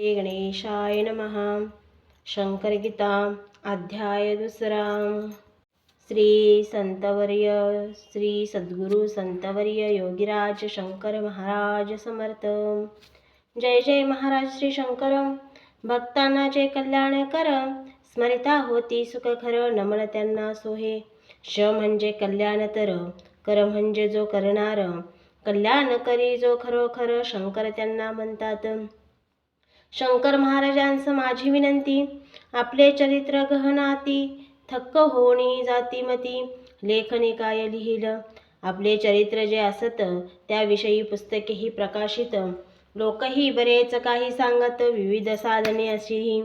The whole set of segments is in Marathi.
श्री गणेशाय नमः। शंकरगीता अध्याय दुसरा श्री संतवर्य श्री सद्गुरु संतवर्य योगीराज शंकर महाराज समर्थ। जय जय महाराज श्री शंकर। भक्तांना जे कल्याण कर। स्मरिता होती सुख खर नमन त्यांना सोहे। श म्हणजे कल्याण तर कर म्हणजे जो करणार। कल्याण करी जो खरोखर शंकर त्यांना म्हणतात। शंकर महाराजांचं माझी विनंती आपले चरित्र गहनाती थक्क होणी जातीमती लेखनी काय लिहिलं? आपले चरित्र जे असत त्याविषयी पुस्तकेही प्रकाशित. लोकही बरेच काही सांगत विविध साधने अशीही.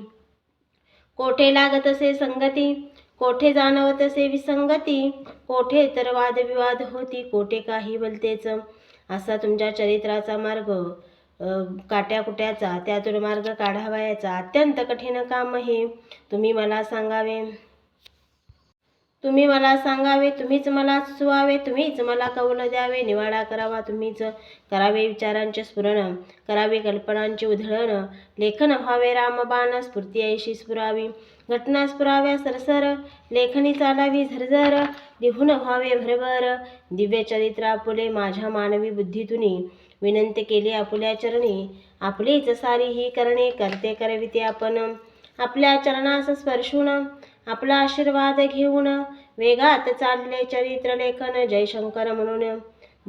कोठे लागत असे संगती? कोठे जाणवत असे विसंगती? कोठे तर वादविवाद होती कोठे काही बोलतेच? असा तुमच्या चरित्राचा मार्ग. काट्याकुट्याचा त्यातून मार्ग काढावयाचा अत्यंत कठीण काम हे. तुम्ही मला सांगावे. तुम्ही मला सांगावे तुम्हीच मला सुचवावे तुम्हीच मला कौल द्यावे निवाडा करावा तुम्हीच करावे विचारांचे स्फुरण करावे कल्पनांचे उधळण. लेखन व्हावे रामबाण स्फूर्ती ऐशी स्फुरावी. घटना स्फुराव्या सरसर लेखनी चालावी झरझर. लिहून व्हावे भरभर दिव्य चरित्र माझ्या मानवी बुद्धीतुनी विनंती केली आपुल्या चरणी. आपलीच सारी ही करणे करते करविते आपण. आपल्या चरणास स्पर्शून आपला आशीर्वाद घेऊन वेगात चालले चरित्र लेखन जयशंकर म्हणून.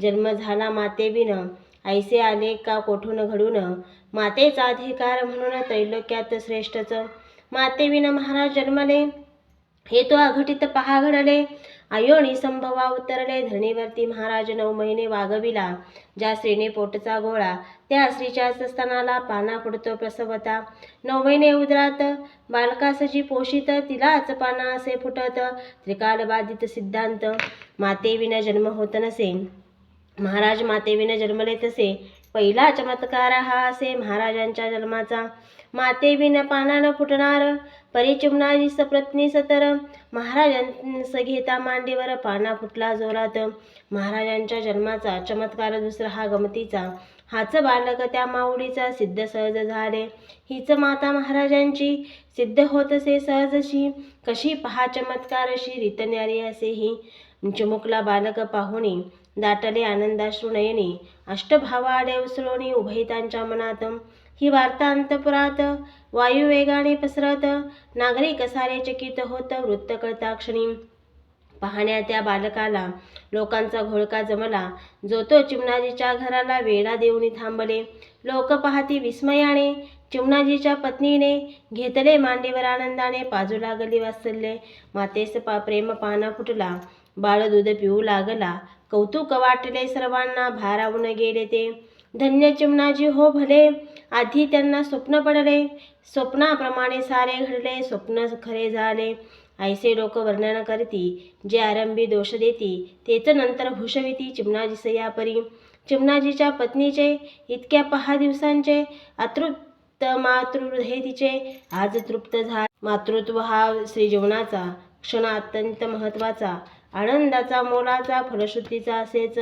जन्म झाला मातेविन ऐसे आले का कोठून घडून? मातेचा अधिकार म्हणून त्रैलोक्यात श्रेष्ठच. मातेविन महाराज जन्मले हे तो अघटित पहा घडले. अयोनी संभवा उतरले धरणीवरती महाराज नऊ महिने वागविला. ज्या स्त्रीने पोटचा गोळा त्या स्त्रीच्या स्तनाला पाना फुटतो प्रसवता. नऊ महिने उदरात बालकासजी पोषित तिलाच पाना असे फुटत. त्रिकालबाधित सिद्धांत मातेविना जन्म होत नसे. महाराज मातेविना जन्मले तसे पहिला चमत्कार हा असे महाराजांच्या जन्माचा. मातेविन पानानं फुटणार परिचिमनाजी सप्रत्नी सतर महाराजांस घेता मांडीवर पाना फुटला जोरात. महाराजांच्या जन्माचा चमत्कार दुसरा हा गमतीचा. हाच बालक त्या माऊलीचा सिद्ध सहज झाले. हीच माता महाराजांची सिद्ध होतसे सहजशी. कशी पहा चमत्कारशी रीत न्यारी असेही. चिमुकला बालक पाहुणी दाटले आनंदाश्रुनयनी अष्टभावाडे उसळोणी उभयतांच्या मनात ही वार्ता अंतपुरात वायुवेगाने पसरत नागरिक सारे चकित होत वृत्त कळता क्षणी. पाहण्या त्या बालकाला लोकांचा घोळका जमला. जो तो चिमणाजीच्या घराला वेढा देऊन थांबले. लोक पाहती विस्मयाने चिमणाजीच्या पत्नीने घेतले मांडीवर आनंदाने पाजू लागली वासल्ले मातेस पा प्रेम पाना फुटला. बाळ दूध पिऊ लागला. कौतुक वाटले सर्वांना भारावून गेले ते. धन्य चिमणाजी हो भले. आधी त्यांना स्वप्न पडले. स्वप्नाप्रमाणे सारे घडले स्वप्न खरे झाले. ऐसे लोक वर्णन करती जे आरंभी दोष देती तेच नंतर भूषविती चिमणाजीस या परी चिमणाजीच्या पत्नीचे इतक्या पहा दिवसांचे अतृप्त मातृहृदय तिचे आज तृप्त झा मातृत्व हा श्रीजीवनाचा क्षण अत्यंत महत्त्वाचा आनंदाचा मोलाचा फलश्रुतीचा असेच.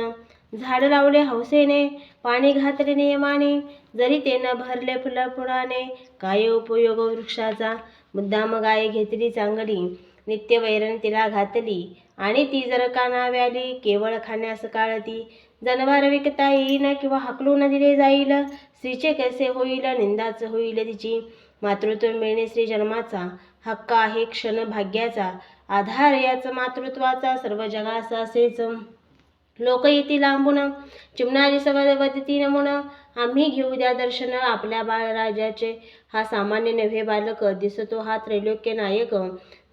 झाड लावले हौसेने पाणी घातले नियमाने जरी ते न भरले फुलं फुलाने काय उपयोग वृक्षाचा मुद्दाम गाय घेतली चांगली. नित्य वैरण तिला घातली आणि ती जर कानाव्याली केवळ खाण्यास काळती. जनवार विकता येईन किंवा हकलून दिले जाईल स्त्रीचे कसे होईल निंदाच होईल तिची. मातृत्व मिळणे स्त्री जन्माचा हक्क आहे क्षण भाग्याचा. आधार याच मातृत्वाचा सर्व जगाचा असेच. लोक येतील लांबून. चिमणारी सवदती नमुन आम्ही घेऊ द्या दर्शन आपल्या बाळराजाचे. हा सामान्य नव्हे बालक दिसतो हा त्रैलोक्य नायक.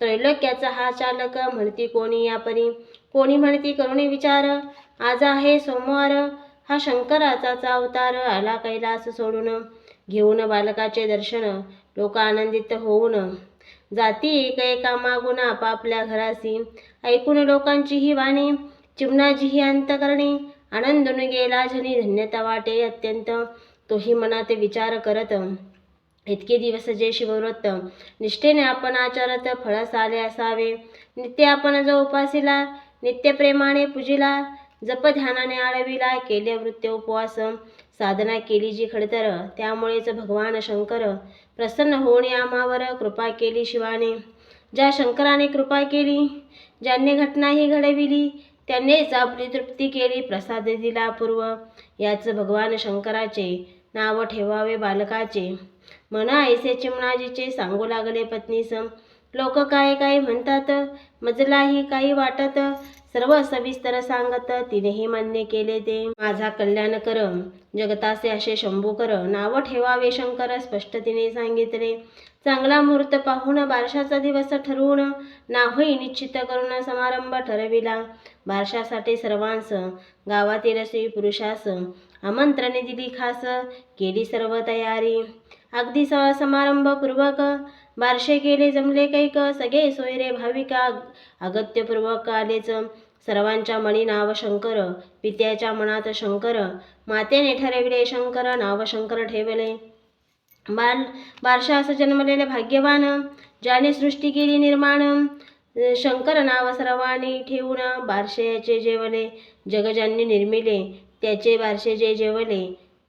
त्रैलोक्याचा हा चालक म्हणती कोणी या परी कोणी म्हणती करुणी विचार? आज आहे सोमवार. हा शंकराचा अवतार आला कैलास सोडून. घेऊन बालकाचे दर्शन लोक आनंदित होऊन. जाती एक एका मागून आपापल्या घरासी ऐकून लोकांची ही वाणी. चिमणाजी ही अंतकरणी आनंदून गेला झनी धन्यता वाटे अत्यंत. तोही मनात विचार करत इतके दिवस जे शिवव्रत निष्ठेने आपण आचारत फळस आले असावे. नित्य आपण जो उपासिला नित्य प्रेमाने पूजिला जप ध्यानाने आळविला केले वृत्य उपवास साधना केली जी खडतर त्यामुळेच भगवान शंकर प्रसन्न होऊन आम्हावर कृपा केली शिवाने. ज्या शंकराने कृपा केली ज्यांनी घटना ही घडविली त्यांनीच आपली तृप्ती केली प्रसाद दिला पूर्व याच भगवान शंकराचे नाव ठेवावे बालकाचे. म्हणा ऐसे चिमणाजीचे सांगू लागले पत्नीस लोक काय काय म्हणतात? मजलाही काही वाटत? सर्व सविस्तर सांगत तिनेही मान्य केले ते. माझा कल्याण कर जगतासे असे शंभू कर. नाव ठेवावे शंकर स्पष्ट तिने सांगितले. चांगला मुहूर्त पाहून बारशाचा दिवस ठरवून नावही निश्चित करून समारंभ ठरविला. बारशासाठी सर्वांस गावातील स्त्री पुरुषास आमंत्रणे दिली खास केली सर्व तयारी. अगदी स समारंभपूर्वक बारशे केले जमले कैक सगळे सोयरे भाविका अगत्यपूर्वक आलेच. सर्वांच्या मणी नाव शंकर पित्याच्या मनात शंकर मातेने ठरविले शंकर नाव शंकर ठेवले. बाल बारशास जन्मलेले भाग्यवान ज्याने सृष्टी केली निर्माण शंकर नाव सर्वांनी ठेवून बारशयाचे जेवले जगजांनी निर्मिले त्याचे बारशे जे जेवले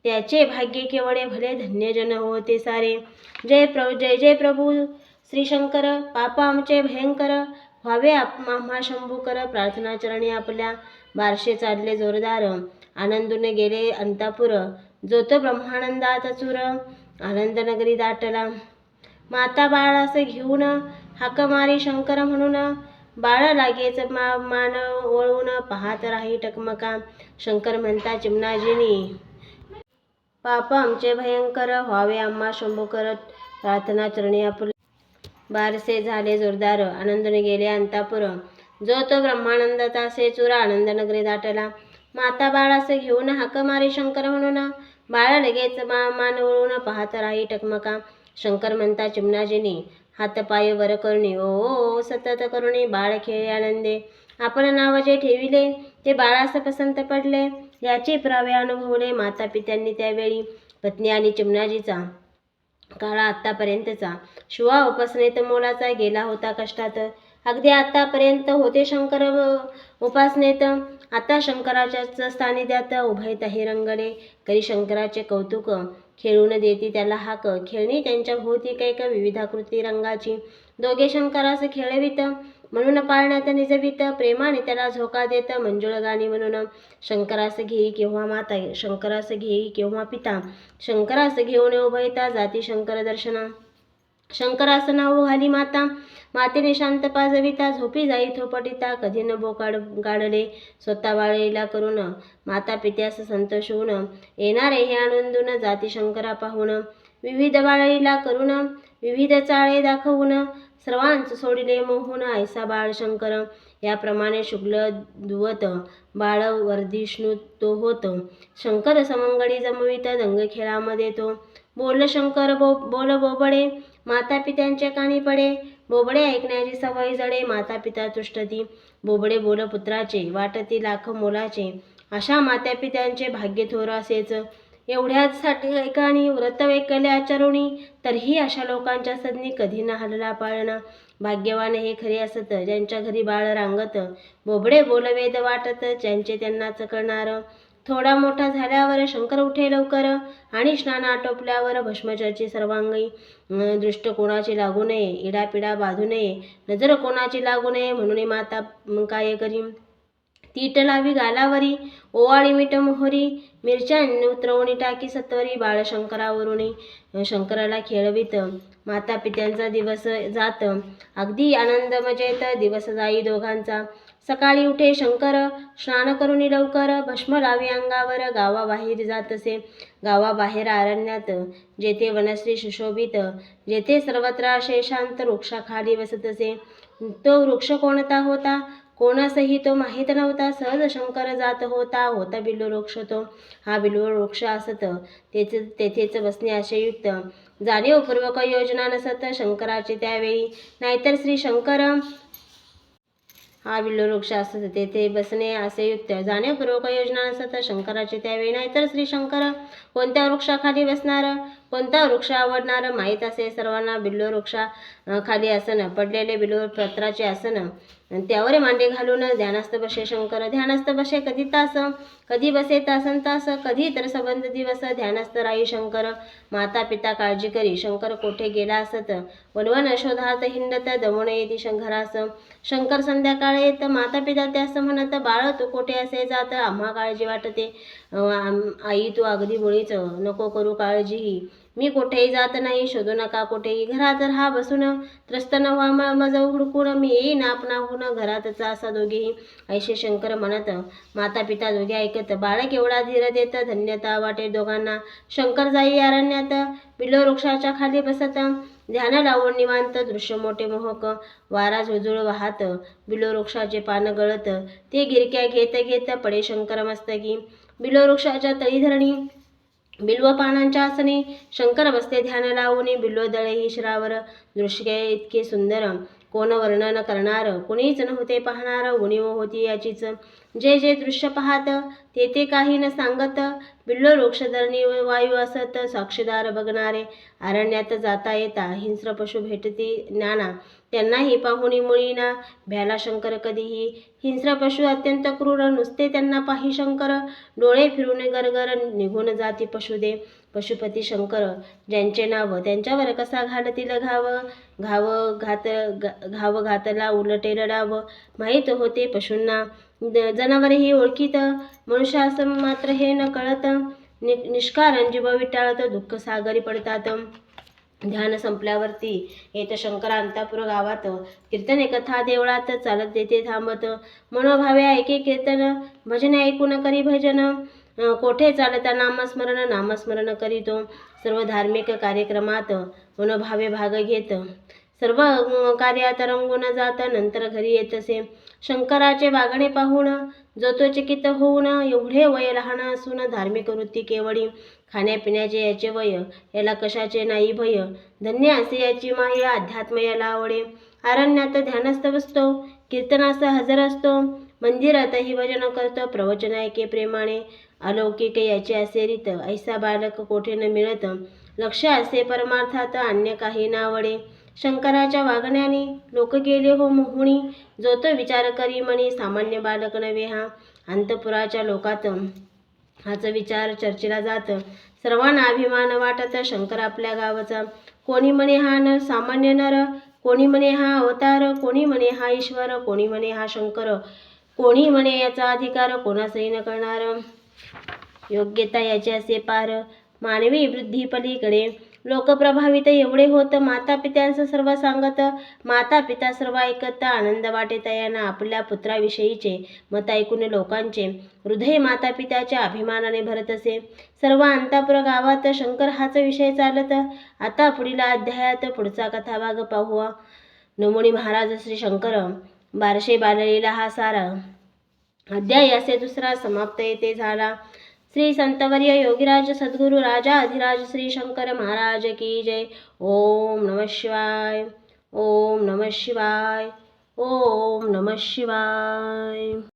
त्याचे भाग्य केवळे भले धन्यजन होते सारे. जय प्र जय जय प्रभू श्री शंकर आमचे भयंकर व्हावे आप आम्हा शंभूकर प्रार्थना चरणी आपल्या बारशे चालले जोरदार. आनंदून गेले अंतापुर जो तो ब्रह्मानंदात चुर. आनंदनगरी दाटला. माता बाळास घेऊन हाकमारी शंकर म्हणून बाळ लागेच मा मान वळून पाहत राही टकमका. शंकर म्हणता चिमणाजीनी पाप आमचे भयंकर व्हावे. आम्हा शंभूकर प्रार्थना चरणी आपले. बारसे झाले जोरदार. आनंदने गेले अंतापुर. जो तो ब्रह्मानंद तासे चुरा आनंदनगरी दाटला. माता बाळासे घेऊन हाकमारी शंकर म्हणून बाळा लगेच मा मान वळून पाहत राही टकमका. शंकर म्हणता चिमणाजीनी हातपाय वर करणी. ओ ओ, सतत करुणी बाळ खेळ आनंदे. आपण नाव जे ठेविले ते बाळास पसंत पडले. याचे प्रावे अनुभवले माता पित्यांनी त्यावेळी. पत्नी आणि चिमणाजीचा काळा आत्तापर्यंतचा. शिवा उपासनेत मोलाचा गेला होता कष्टात. अगदी आतापर्यंत होते शंकर उपासनेत आता शंकराच्याच उभयत हे रंगले करी शंकराचे कौतुक खेळून देती त्याला हाक. खेळणी त्यांच्या भोवती कैक विविधाकृती रंगाची. दोघे शंकरास खेळवित. म्हणून पाळण्यात निजवित. प्रेमाने त्याला झोका देत. मंजुळ गाणी म्हणून शंकरास घेई केव्हा माता शंकरास घेई केव्हा पिता. शंकरास घेऊन उभयता जाती शंकर दर्शना. शंकरास नाव घाली माता. मातेने शांत पाजविता झोपी जाई थोपटिता कधी न बोकाड गाडले स्वतः बाळीला करून माता पित्यास संतोष होऊन येणारे हे आनंदून जाती शंकरा पाहून विविध बाळीला करून विविध चाळे दाखवून सर्वांच सोडिले मोहून ऐसा बाळ शंकर याप्रमाणे शुक्ल दुवत बाळ वर्धिष्णू तो होत शंकर समंगडी जमवित दंग खेळामध्ये तो बोल शंकर बो बोल बोबडे माता पित्यांच्या कानी पडे बोबडे ऐकण्याची सवय जडे माता पिता तुष्टती. बोबडे बोल पुत्राचे वाटती लाख मोलाचे. अशा मात्या पित्यांचे भाग्य थोर असेच. एवढ्याचसाठी ऐकाणी व्रत वैकले आचरुणी तरीही अशा लोकांच्या सदनी कधी न हलला पाळणा. भाग्यवान हे खरे असत ज्यांच्या घरी बाळ रांगत. बोबडे बोलवेद वाटत ज्यांचे त्यांनाच कळणार थोडा मोठा झाल्यावर शंकर उठे लवकर आणि स्नान आटोपल्यावर भस्मचरची सर्वांगी दृष्ट कोणाची लागू नये इडापिडा बाधू नये नजर कोणाची लागू नये म्हणून माता काय करी? तीट लावी गालावरी ओवाळी मीठ मोहरी मिरच्या उतरवणी टाकी सत्वरी बाळ शंकराला खेळवीत. माता पित्यांचा दिवस जात. अगदी आनंद मजेत. दिवस जाई दोघांचा. सकाळी उठे शंकर स्नान करून लवकर भस्म लावी अंगावर गावाबाहेर जात असे गावाबाहेर अरण्यात जेथे वनश्री सुशोभित जेथे सर्वत्र असे शांत वृक्षाखाली बसतसे. तो वृक्ष कोणता होता? कोणासही तो माहीत नव्हता. सहज शंकर जात होता होता बिल्व वृक्ष तो. हा बिल्लू वृक्ष असत तेथे तेथेच बसणे आशयुक्त. जाणीवपूर्वक योजना नसत शंकराचे त्यावेळी. नाहीतर श्री शंकर हा बिल्व वृक्ष असत तेथे बसणे असे युक्त जाणीवपूर्वक योजना नसत शंकराचे त्यावेळी नाहीतर श्री शंकर. कोणत्या वृक्षाखाली बसणार? कोणता वृक्ष आवडणार? माहीत असे सर्वांना बिल्लो वृक्षा खाली आसन पडलेले बिल्लो पत्राचे आसन. आणि त्यावर मांडे घालून ध्यानस्थ बसे शंकर ध्यानस्थ बसे कधी तास कधी बसे तासन तास कधी तर संबंध दिवस ध्यानस्थ राई शंकर माता पिता काळजी करी शंकर कोठे गेला असत वनवन शोधात हिंडत दमण येती शंकरास शंकर संध्याकाळ येत माता पिता त्यास म्हणत बाळ तू कोठे असे जात? आम्हा काळजी वाटते. आम- आई तू अगदी मुळीच नको करू काळजीही मी कुठेही जात नाही शोधू नका कुठेही. घरात राहा बसून त्रस्त न व्हा माझं हुडकून मी येईन आपणाहून घरातच असा दोघेही. ऐशे शंकर म्हणत माता पिता दोघे ऐकत बाळक एवढा धीर देत धन्यता वाटे दोघांना. शंकर जाई अरण्यात बिलो वृक्षाच्या खाली बसत ध्यान लावून निवांत दृश्य मोठे मोहक वारा झुळझुळ वाहत बिलो वृक्षाचे पान गळत ते गिरक्या घेत घेत पडे शंकर मस्तकी. बिलो वृक्षाच्या तळी धरणी बिल्व पानांच्या आसनी शंकर बसते ध्यान लावून बिल्व दळे ही शिरावर दृश्य इतके सुंदर कोण वर्णन करणार? कुणीच नव्हते पाहणार उणीव होती याचीच. जे जे दृश्य पाहत ते ते काही न सांगत बिल्लो वृक्षधरणी वायू असत साक्षीदार बघणारे. अरण्यात जाता येता हिंस्र पशु भेटती ज्ञाना त्यांनाही पाहुणी मुळीना. भ्याला शंकर कधीही. हिंस्र पशु अत्यंत क्रूर नुसते त्यांना पाही शंकर. डोळे फिरून गरगर निघून जाती पशुदे पशुपती शंकर ज्यांचे नाव त्यांच्यावर कसा घालतील घाव? घाव घात घाव घातला उलटे डाव माहीत होते पशूंना. द- जनावरेही ओळखीत. मनुष्यास मात्र हे न कळत. नि निष्कारण जीव विटाळत दुःख सागरी पडतात. ध्यान संपल्यावरती येत शंकर अंतापुर गावात. कीर्तने कथा देवळात चालत देते थांबत. मनोभावे ऐके कीर्तन भजन ऐकून करी भजन. कोठे चालता नामस्मरण नामस्मरण करीतो. सर्व धार्मिक कार्यक्रमात मनोभावे भाग घेत. सर्व कार्यात रंगून जात नंतर घरी येत असे शंकराचे वागणे पाहून जोतोचकित होऊन एवढे वय लहान असून धार्मिक वृत्ती केवळी खाण्यापिण्याचे याचे वय याला कशाचे नाही भय. धन्य असे याची माया अध्यात्म याला आवडे. अरण्यात ध्यानस्थ बसतो कीर्तनास हजर असतो. मंदिरातही भजन करतो प्रवचन ऐके प्रेमाने. अलौकिक याचे असे रीत ऐसा बालक कोठे न मिळत. लक्ष असे परमार्थात अन्य काही नावडे शंकराच्या वागण्याने लोक गेले हो मोहुणी जो तो विचार करी म्हणी सामान्य बालक नव्हे हा. अंतपुराच्या लोकात हाच विचार चर्चेला जात. सर्वांना अभिमान वाटत शंकर आपल्या गावाचा. कोणी म्हणे हा नर सामान्य नर कोणी म्हणे हा अवतार कोणी म्हणे हा ईश्वर कोणी म्हणे हा शंकर कोणी म्हणे याचा अधिकार कोणासही न करणार. योग्यता याचे असे पार मानवी वृद्धी पलीकडे. लोकप्रभावित एवढे होत माता पित्यांचं सर्व सांगत माता पिता सर्व ऐकत आनंद वाटे यांना आपल्या पुत्राविषयीचे मत ऐकून लोकांचे हृदय माता पित्याच्या अभिमानाने भरत असे. सर्व अंतापुर गावात शंकर हाच विषय चालत. आता पुढील अध्यायात पुढचा कथाभाग पाहू. नमुनी महाराज श्री शंकर बारशे बाललीला हा सारा. अध्याय असे दुसरा समाप्त येथे झाला. श्री संतवर्य योगीराज सद्गुरु राजा अधिराज श्री शंकर महाराज की जय। ओम नमः शिवाय। ओम नमः शिवाय। ओम नमः शिवाय।